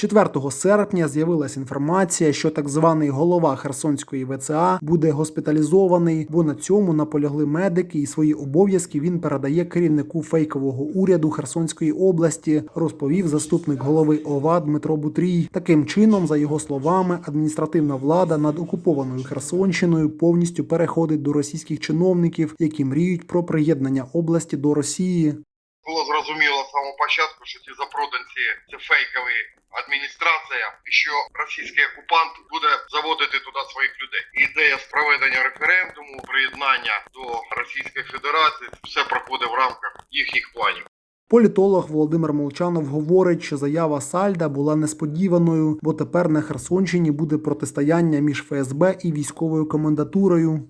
4 серпня з'явилася інформація, що так званий голова Херсонської ВЦА буде госпіталізований, бо на цьому наполягли медики, і свої обов'язки він передає керівнику фейкового уряду Херсонської області, розповів заступник голови ОВА Дмитро Бутрій. Таким чином, за його словами, адміністративна влада над окупованою Херсонщиною повністю переходить до російських чиновників, які мріють про приєднання області до Росії. Було зрозуміло з самого початку, що ці запроданці це фейкові адміністрація, і що російський окупант буде заводити туди своїх людей. Ідея з проведення референдуму, приєднання до Російської Федерації, все проходить в рамках їхніх планів. Політолог Володимир Молчанов говорить, що заява Сальда була несподіваною, бо тепер на Херсонщині буде протистояння між ФСБ і військовою комендатурою.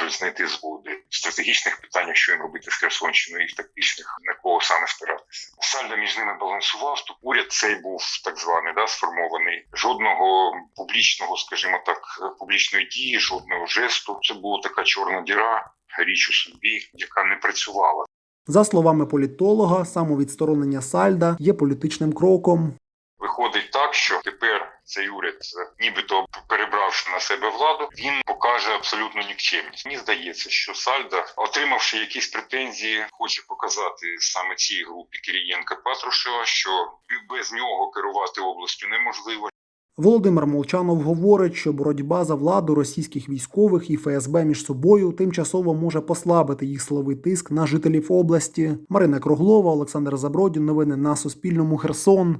Можуть знайти згоди в стратегічних питаннях, що їм робити з Херсонщиною, і в тактичних на кого саме спиратися. Сальдо між ними балансував. То уряд цей був так званий, да, сформований. Жодного публічного, скажімо так, публічної дії, жодного жесту. Це була така чорна діра, річ у собі, яка не працювала. За словами політолога, самовідсторонення Сальда є політичним кроком. Виходить так, що тепер цей уряд, нібито перебравши на себе владу, він покаже абсолютну нікчемність. Мені здається, що Сальда, отримавши якісь претензії, хоче показати саме цій групі Кирієнка Патрушева, що без нього керувати областю неможливо. Володимир Молчанов говорить, що боротьба за владу російських військових і ФСБ між собою тимчасово може послабити їх силовий тиск на жителів області. Марина Круглова, Олександр Забродін. Новини на Суспільному. Херсон.